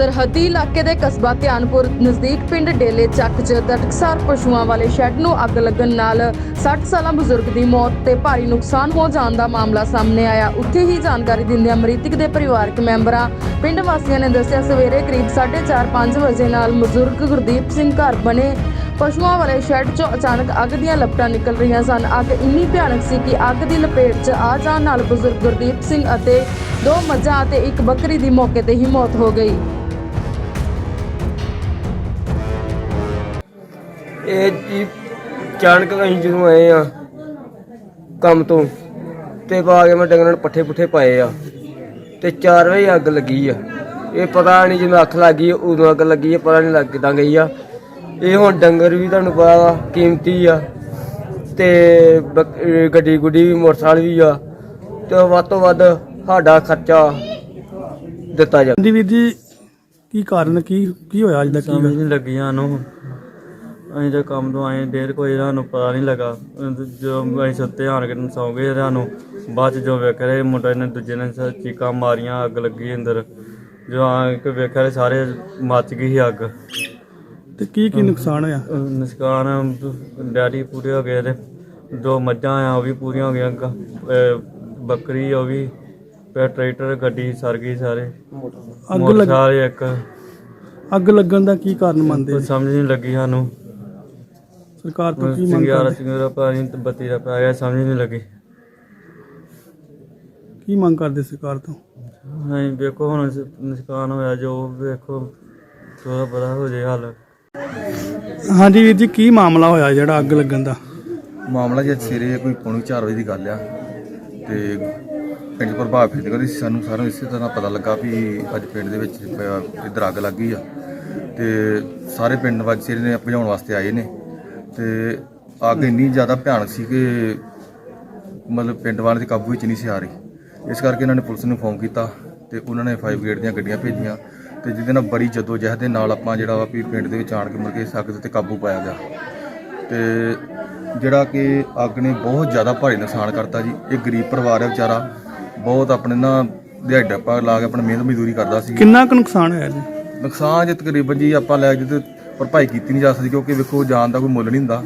ਸਰਹੱਦੀ ਇਲਾਕੇ ਦੇ ਕਸਬਾ ਧਿਆਨਪੁਰ ਨਜ਼ਦੀਕ ਪਿੰਡ ਡੇਲੇ ਚੱਕ 'ਚ ਦਟਕਸਾਰ ਪਸ਼ੂਆਂ ਵਾਲੇ ਸ਼ੈੱਡ ਨੂੰ ਅੱਗ ਲੱਗਣ ਨਾਲ 60 ਸਾਲਾ ਬਜ਼ੁਰਗ ਦੀ ਮੌਤ ਤੇ ਭਾਰੀ ਨੁਕਸਾਨ ਹੋ ਜਾਣ ਦਾ ਮਾਮਲਾ ਸਾਹਮਣੇ ਆਇਆ। ਉੱਥੇ ਹੀ ਜਾਣਕਾਰੀ ਦਿੰਦਿਆਂ ਮ੍ਰਿਤਕ ਦੇ ਪਰਿਵਾਰਕ ਮੈਂਬਰਾਂ, ਪਿੰਡ ਵਾਸੀਆਂ ਨੇ ਦੱਸਿਆ, ਸਵੇਰੇ ਕਰੀਬ 4:30-5 ਵਜੇ ਨਾਲ ਬਜ਼ੁਰਗ ਗੁਰਦੀਪ ਸਿੰਘ ਘਰ ਬਣੇ ਪਸ਼ੂਆਂ ਵਾਲੇ ਸ਼ੈੱਡ 'ਚੋਂ ਅਚਾਨਕ ਅੱਗ ਦੀਆਂ ਲਪਟਾਂ ਨਿਕਲ ਰਹੀਆਂ ਸਨ। ਅੱਗ ਇੰਨੀ ਭਿਆਨਕ ਸੀ ਕਿ ਅੱਗ ਦੀ ਲਪੇਟ 'ਚ ਆ ਜਾਣ ਨਾਲ ਬਜ਼ੁਰਗ ਗੁਰਦੀਪ ਸਿੰਘ ਅਤੇ ਦੋ ਮੱਝਾਂ ਅਤੇ ਇੱਕ ਬੱਕਰੀ ਦੀ ਮੌਕੇ ਤੇ ਹੀ ਮੌਤ ਹੋ ਗਈ। ਇਹ ਜੀ ਚਾਣਕ ਅਸੀਂ ਜਦੋਂ ਆਏ ਆ ਕੰਮ ਤੋਂ ਤੇ ਪਾ ਕੇ ਮੈਂ ਡੰਗਰਾਂ ਨੂੰ ਪੱਠੇ ਪੁੱਠੇ ਪਾਏ ਆ ਤੇ 4 ਵਜੇ ਅੱਗ ਲੱਗੀ ਆ। ਇਹ ਪਤਾ ਨਹੀਂ ਜਦੋਂ ਅੱਖ ਲੱਗੀ ਉਦੋਂ ਅੱਗ ਲੱਗੀ ਆ ਪਤਾ ਨਹੀਂ ਲੱਗ ਕਿੱਦਾਂ ਗਈ ਆ। ਇਹ ਹੁਣ ਡੰਗਰ ਵੀ ਤੁਹਾਨੂੰ ਪਤਾ ਵਾ ਕੀਮਤੀ ਆ ਤੇ ਬੱਕ- ਗੱਡੀ ਗੁੱਡੀ ਵੀ ਮੋਟਰਸਾਈਕਲ ਵੀ ਆ ਤੇ ਵੱਧ ਤੋਂ ਵੱਧ ਸਾਡਾ ਖਰਚਾ ਦਿੱਤਾ ਜਾ ਹਾਂਜੀ ਵੀਰ ਜੀ ਕੀ ਕਾਰਨ ਕੀ ਕੀ ਹੋਇਆ ਅੱਜ ਦਾ ਕੀ ਸਮਝ ਨਹੀਂ ਲੱਗੀ ਸਾਨੂੰ। ਅਸੀਂ ਤਾਂ ਕੰਮ ਤੋਂ ਆਏ ਦੇਰ ਕੋਈ ਸਾਨੂੰ ਪਤਾ ਨਹੀਂ ਲੱਗਾ। ਜੋ ਅਸੀਂ ਸੁੱਤੇ ਆਣ ਕੇ ਸੌਂ ਗਏ ਸਾਨੂੰ ਬਾਅਦ ਚ ਜੋ ਵੇਖ ਰਹੇ ਮੁੰਡੇ ਨੇ ਦੂਜੇ ਨੇ ਸ- ਚੀਕਾਂ ਮਾਰੀਆਂ ਅੱਗ ਲੱਗੀ ਅੰਦਰ। ਜੋ ਆ ਕੇ ਵੇਖਿਆ ਤੇ ਸਾਰੇ ਮੱਚ ਗਈ ਸੀ ਅੱਗ। ਤੇ ਕੀ ਕੀ ਨੁਕਸਾਨ ਹੋਇਆ? ਅਹ ਨੁਕਸਾਨ ਡੈਡੀ ਪੂਰੇ ਹੋ ਗਏ ਤੇ ਦੋ ਮੱਝਾਂ ਆ ਉਹ ਵੀ ਪੂਰੀਆਂ ਹੋ ਗਈਆਂ ਗ- ਅਹ ਬੱਕਰੀ ਉਹ ਵੀ ਫਿਰ ਟਰੈਕਟਰ ਗੱਡੀ ਸਰ ਗਈ ਸਾਰੇ। ਅੱਗ ਲੱਗ ਮੋਟਰਸਾਈਕਲ ਇੱਕ। ਅੱਗ ਲੱਗਣ ਦਾ ਕੀ ਕਾਰਨ ਮੰਨਦੇ ਜੀ? ਸਮਝ ਨਹੀਂ ਲੱਗੀ ਸਾਨੂੰ। ਸਰਕਾਰ ਤੋਂ ਕੀ ਮੰਗ ਸਿੰਗਾਰਾ ਕਰਦੇ? ਸਿੰਗਾਰਾ ਪਾਣੀ ਤੇ ਬੱਤੀ ਦਾ ਪੈ ਗਿਆ ਸਮਝ ਨਹੀਂ ਲੱਗੀ। ਕੀ ਮੰਗ ਕਰਦੇ ਸਰਕਾਰ ਤੋਂ? ਨਹੀਂ ਵੇਖੋ ਹੁਣ ਸ- ਨੁਕਸਾਨ ਹੋਇਆ ਜੋ ਵੇਖੋ ਥੋੜਾ ਬੜਾ ਹੋ ਜੇ ਹੱਲ। ਹਾਂਜੀ ਵੀਰ ਜੀ ਕੀ ਮਾਮਲਾ ਹੋਇਆ ਜਿਹੜਾ ਅੱਗ ਲੱਗਣ ਦਾ? ਮਾਮਲਾ ਜੇ ਸਵੇਰੇ ਕੋਈ ਪੌਣੀ 4 ਵਜੇ ਦੀ ਗੱਲ ਆ। ਤੇ ਪਿੰਡ ਪ੍ਰਭਾਵ ਫਿਰਦੇ ਕਰੀ ਸਾਨੂੰ ਸਾਰਿਆਂ ਨੂੰ ਇਸੇ ਤਰ੍ਹਾਂ ਪਤਾ ਲੱਗਾ ਵੀ ਅੱਜ ਪਿੰਡ ਦੇ ਵਿੱਚ ਪ- ਇੱਧਰ ਅੱਗ ਲੱਗ ਗਈ ਆ। ਤੇ ਸਾਰੇ ਪਿੰਡ ਵਾਸੀ ਸਵੇਰੇ ਨੇ ਭਜਾਉਣ ਵਾਸਤੇ ਆਏ ਨੇ। ਤੇ ਅੱਗ ਇੰਨੀ ਜ਼ਿਆਦਾ ਭਿਆਨਕ ਸੀ ਕਿ ਮਤਲਬ ਪਿੰਡ ਵਾਲਿਆਂ ਦੇ ਕਾਬੂ ਵਿੱਚ ਨਹੀਂ ਸੀ ਆ ਰਹੀ। ਇਸ ਕਰਕੇ ਇਹਨਾਂ ਨੇ ਪੁਲਿਸ ਨੂੰ ਫੋਨ ਕੀਤਾ ਤੇ ਉਹਨਾਂ ਨੇ ਫਾਇਰ ਬ੍ਰਿਗੇਡ ਦੀਆਂ ਗੱਡੀਆਂ ਭੇਜੀਆਂ ਤੇ ਜਿਹਦੇ ਨਾਲ ਬੜੀ ਜੱਦੋ ਜਹਿਦ ਦੇ ਨਾਲ ਆਪਾਂ ਜਿਹੜਾ ਵਾ ਵੀ ਪਿੰਡ ਦੇ ਵਿੱਚ ਆਣ ਕੇ ਮੁੜ ਕੇ ਦੇ ਉੱਤੇ ਕਾਬੂ ਪਾਇਆ ਗਿਆ। ਤੇ ਜਿਹੜਾ ਕਿ ਅੱਗ ਨੇ ਬਹੁਤ ਜ਼ਿਆਦਾ ਭਾਰੀ ਨੁਕਸਾਨ ਕਰਤਾ ਜੀ। ਇਹ ਗਰੀਬ ਪਰਿਵਾਰ ਹੈ ਵਿਚਾਰਾ। ਬਹੁਤ ਆਪਣੇ ਨਾ ਦਿਹਾੜਾ ਪਾ ਲਾ ਕੇ ਆਪਣੀ ਮਿਹਨਤ ਮਜ਼ਦੂਰੀ ਕਰਦਾ ਸੀ। ਕਿੰਨਾ ਕੁ ਨੁਕਸਾਨ ਹੋਇਆ ਜੀ? ਨੁਕਸਾਨ ਜੇ ਤਕਰੀਬਨ ਜੀ ਆਪਾਂ ਲੈ ਤੇ ਭਰਪਾਈ ਕੀਤੀ ਨਹੀਂ ਜਾ ਸਕਦੀ ਕਿਉਂਕਿ ਵੇਖੋ ਜਾਨ ਦਾ ਕੋਈ ਮੁੱਲ ਨਹੀਂ ਹੁੰਦਾ।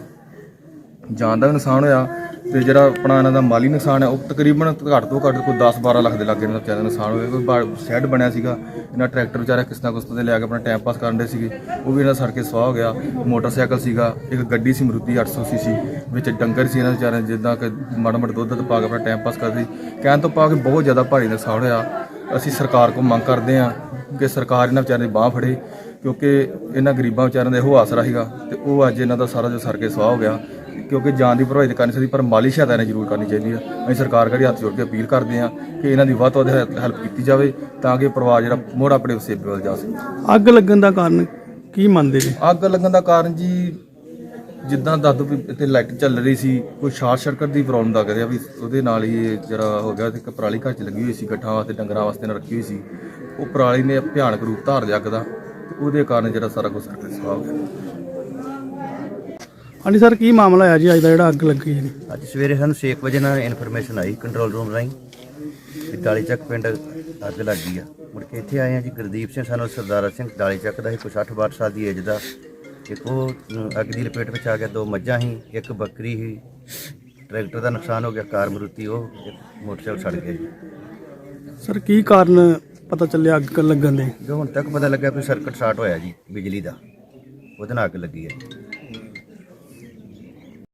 ਜਾਨ ਦਾ ਵੀ ਨੁਕਸਾਨ ਹੋਇਆ ਤੇ ਜਿਹੜਾ ਆਪਣਾ ਇਹਨਾਂ ਦਾ ਮਾਲੀ ਨੁਕਸਾਨ ਹੈ, ਉਹ ਤਕਰੀਬਨ ਘੱਟ ਤੋਂ ਘੱਟ ਕੋਈ 10-12 ਲੱਖ ਦੇ ਲਾਗੇ ਇਹਨਾਂ ਦਾ ਵਿਚਾਰਾ ਨੁਕਸਾਨ ਹੋਇਆ। ਕੋਈ ਬਾ- ਸ਼ੈੱਡ ਬਣਿਆ ਸੀਗਾ, ਇਹਨਾਂ ਟਰੈਕਟਰ ਵਿਚਾਰਾ ਕਿਸ ਨਾ 'ਤੇ ਲਿਆ ਕੇ ਆਪਣਾ ਟਾਈਮ ਪਾਸ ਕਰਨ ਦੇ ਸੀਗੇ, ਉਹ ਵੀ ਇਹਨਾਂ ਦਾ ਸੜ ਕੇ ਸਵਾਹ ਹੋ ਗਿਆ। ਮੋਟਰਸਾਈਕਲ ਸੀਗਾ, ਇੱਕ ਗੱਡੀ ਸੀ ਮਰੂਤੀ 800 ਸੀਸੀ, ਵਿੱਚ ਡੰਗਰ ਸੀ ਇਹਨਾਂ ਵਿਚਾਰਿਆਂ ਜਿੱਦਾਂ ਕਿ ਮਾੜਾ ਮਾੜਾ ਦੁੱਧ ਦੁੱਧ ਪਾ ਕੇ ਆਪਣਾ ਟਾਈਮ ਪਾਸ ਕਰਦੇ ਕਹਿਣ ਤੋਂ ਪਾ ਕੇ ਬਹੁਤ ਜ਼ਿਆਦਾ ਭਾਰੀ ਨੁਕਸਾਨ ਹੋਇਆ। ਅਸੀਂ ਸਰਕਾਰ ਕੋਲ ਮੰਗ ਕਰਦੇ ਹਾਂ ਕਿ ਸਰਕਾਰ ਇਹਨਾਂ ਵਿਚਾਰਿਆਂ ਦੀ ਬਾਹ ਫੜੇ। ਕਿਉਂਕਿ ਇਹਨਾਂ ਗਰੀਬਾਂ ਵਿਚਾਰਿਆਂ ਦਾ ਇਹੋ ਆਸਰਾ ਸੀਗਾ ਤੇ ਉਹ ਅੱਜ ਇਹਨਾਂ ਦਾ ਸਾਰਾ ਜੋ ਸਰ ਕੇ ਸਵਾਹ ਹੋ ਗਿਆ। ਕਿਉਂਕਿ ਜਾਨ ਦੀ ਭਰਵਾਈ ਤਾਂ ਕਰਨੀ ਚਾਹੀਦੀ ਪਰ ਮਾਲੀ ਸਹਾਇਤਾ ਇਹਨਾਂ ਜ਼ਰੂਰ ਕਰਨੀ ਚਾਹੀਦੀ ਹੈ ਅਸੀਂ ਸਰਕਾਰ ਕਰੀ ਹੱਥ ਜੋੜ ਕੇ ਅਪੀਲ ਕਰਦੇ ਹਾਂ ਕਿ ਇਹਨਾਂ ਦੀ ਵੱਧ ਤੋਂ ਵੱਧ ਹੈਲਪ ਕੀਤੀ ਜਾਵੇ ਤਾਂ ਕਿ ਪਰਿਵਾਰ ਜਿਹੜਾ ਮੋੜ ਆਪਣੇ ਸੇਬੇ ਵੱਲ ਜਾ ਸਕੇ। ਅੱਗ ਲੱਗਣ ਦਾ ਕਾਰਨ ਕੀ ਮੰਨਦੇ ਜੀ? ਅੱਗ ਲੱਗਣ ਦਾ ਕਾਰਨ ਜੀ ਜਿੱਦਾਂ ਦਾਦੂ ਵੀ ਇੱਥੇ ਲਾਈਟ ਚੱਲ ਰਹੀ ਸੀ ਕੋਈ ਸ਼ਾਰਟ ਸਰਕਟ ਦੀ ਪ੍ਰੋਬਲਮ ਦਾ ਕਰਿਆ ਵੀ ਉਹਦੇ ਨਾਲ ਹੀ ਇਹ ਜਿਹੜਾ ਹੋ ਗਿਆ ਤੇ ਇੱਕ ਪਰਾਲੀ ਘਰ ਚ ਲੱਗੀ ਹੋਈ ਸੀ ਗੱਠਾਂ ਵਾਸਤੇ ਡੰਗਰਾਂ ਵਾਸਤੇ ਨਾ ਰੱਖੀ ਹੋਈ ਸੀ। ਉਹ ਪਰਾਲੀ ਨੇ ਭਿਆਨਕ ਰੂਪ ਧਾਰ ਲਿਆ ਅੱਗ ਦਾ। ਉਹਦੇ ਕਾਰਨ ਜਿਹੜਾ ਸਾਰਾ ਕੁਝ ਸਰਕਟ ਸਵਾਹ ਹੋ ਗਿਆ ਹਾਂਜੀ ਸਰ ਕੀ ਮਾਮਲਾ ਹੋਇਆ ਜੀ? ਅੱਜ ਦਾ ਜਿਹੜਾ ਅੱਗ ਲੱਗੀ ਜੀ। ਅੱਜ ਸਵੇਰੇ ਸਾਨੂੰ 6 ਵਜੇ ਨਾਲ ਇਨਫੋਰਮੇਸ਼ਨ ਆਈ ਕੰਟਰੋਲ ਰੂਮ ਰਾਹੀਂ ਕਿ ਡਾਲੀ ਚੱਕ ਪਿੰਡ ਅੱਗ ਲੱਗ ਗਈ ਆ। ਮੁੜ ਕੇ ਇੱਥੇ ਆਏ ਆ ਜੀ ਗੁਰਦੀਪ ਸਿੰਘ ਸਾਨੂੰ ਸਰਦਾਰਾ ਸਿੰਘ ਡਾਲੀ ਚੱਕ ਦਾ ਕੋਈ 60 62 ਸਾਲ ਦੀ ਏਜ ਦਾ। ਇੱਕ ਉਹ ਅਮ, ਅੱਗ ਦੀ ਲਪੇਟ ਵਿੱਚ ਆ ਗਿਆ ਦੋ ਮੱਝਾਂ ਸੀ ਇੱਕ ਬੱਕਰੀ ਸੀ। ਟਰੈਕਟਰ ਦਾ ਨੁਕਸਾਨ ਹੋ ਗਿਆ ਕਾਰ ਮਰੂਤੀ ਉਹ ਇੱਕ ਮੋਟਰਸਾਈਕਲ ਸੜ ਗਿਆ ਜੀ। ਸਰ ਕੀ ਕਾਰਨ ਪਤਾ ਚੱਲਿਆ ਅੱਗ ਲੱਗਣ ਦੇ। ਜੋ ਹੁਣ ਤੱਕ ਪਤਾ ਲੱਗਾ ਕੋਈ ਸਰਕਟ ਸ਼ਾਰਟ ਹੋਇਆ ਜੀ, ਬਿਜਲੀ ਦਾ। ਉਹਦੇ ਨਾਲ ਅੱਗ ਲੱਗੀ ਹੈ।